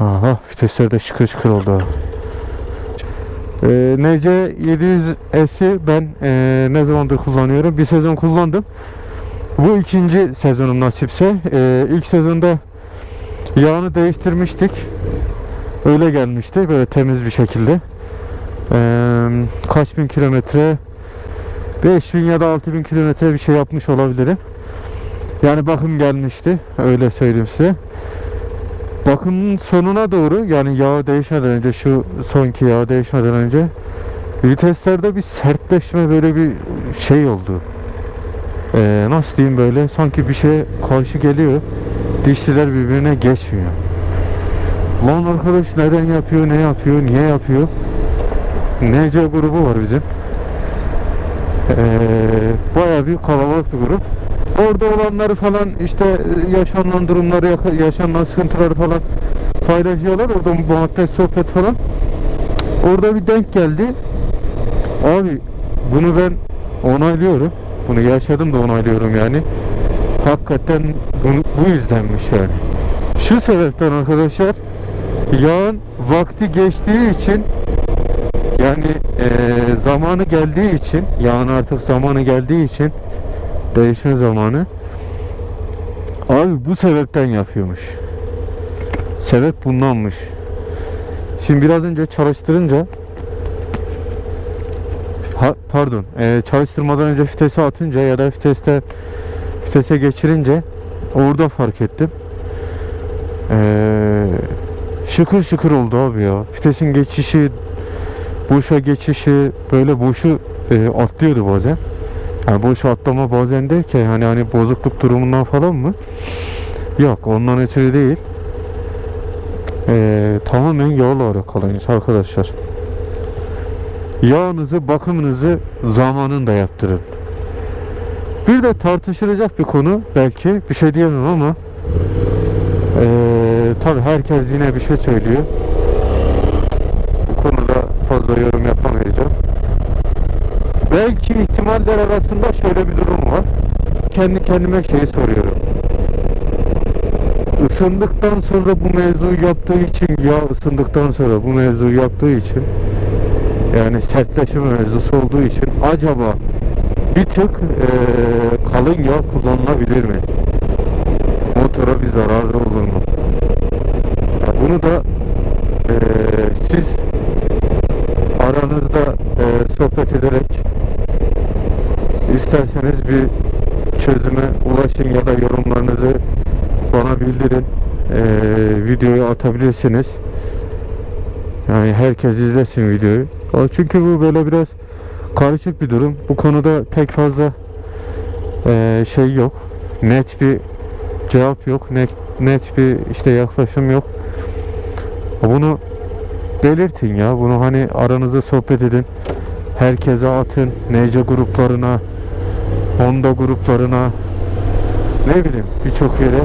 Aha vitesler de şıkır şıkır oldu. Ee, NC 700S'i ben ee, ne zamandır kullanıyorum? Bir sezon kullandım. Bu ikinci sezonum nasipse. Ee, ilk sezonda yağını değiştirmiştik. Öyle gelmişti böyle temiz bir şekilde. Ee, kaç bin kilometre 5000 ya da 6000 kilometre bir şey yapmış olabilirim. Yani bakım gelmişti. Öyle söyleyeyim size. Bakımın sonuna doğru yani yağ değişmeden önce şu sonki yağ değişmeden önce viteslerde bir sertleşme böyle bir şey oldu. Ee, nasıl diyeyim böyle sanki bir şeye karşı geliyor. Dişliler birbirine geçmiyor. Lan arkadaş neden yapıyor, ne yapıyor, niye yapıyor? NC grubu var bizim. Ee, Baya bir kalabalık bir grup. Orada olanları falan işte e, yaşanan durumları, yaşanan sıkıntıları falan paylaşıyorlar. Orada muhabbet, sohbet falan. Orada bir denk geldi. Abi bunu ben onaylıyorum. Bunu yaşadım da onaylıyorum yani. Hakikaten bunu, bu yüzdenmiş yani. Şu sebepten arkadaşlar yağın vakti geçtiği için yani eee, zamanı geldiği için yağın artık zamanı geldiği için değişme zamanı abi bu sebepten yapıyormuş. Sebep bundanmış. Şimdi biraz önce çalıştırınca ha, pardon eee, çalıştırmadan önce vitesi atınca ya da viteste vitese geçirince orada fark ettim. Eee şıkır şıkır oldu abi ya. Vitesin geçişi boşa geçişi böyle boşu e, atlıyordu bazen. Yani boşa atlama bazen derken hani hani bozukluk durumundan falan mı? Yok ondan ötürü değil. E, tamamen yağla alakalıyız arkadaşlar. Yağınızı bakımınızı zamanında yaptırın. Bir de tartışılacak bir konu belki bir şey diyemem ama e, tabi herkes yine bir şey söylüyor. Bu konuda fazla yorum yapamayacağım. Belki ihtimaller arasında şöyle bir durum var. Kendi kendime şeyi soruyorum. Isındıktan sonra bu mevzuyu yaptığı için ya ısındıktan sonra bu mevzuyu yaptığı için yani sertleşme mevzusu olduğu için acaba bir tık eee, kalın yağ kullanılabilir mi? Motora bir zararı olur mu? Bunu da eee, siz e, sohbet ederek isterseniz bir çözüme ulaşın ya da yorumlarınızı bana bildirin. E, videoyu atabilirsiniz. Yani herkes izlesin videoyu. Çünkü bu böyle biraz karışık bir durum. Bu konuda pek fazla e, şey yok. Net bir cevap yok. Net, net bir işte yaklaşım yok. Bunu belirtin ya. Bunu hani aranızda sohbet edin. Herkese atın. NC gruplarına, Honda gruplarına ne bileyim birçok yere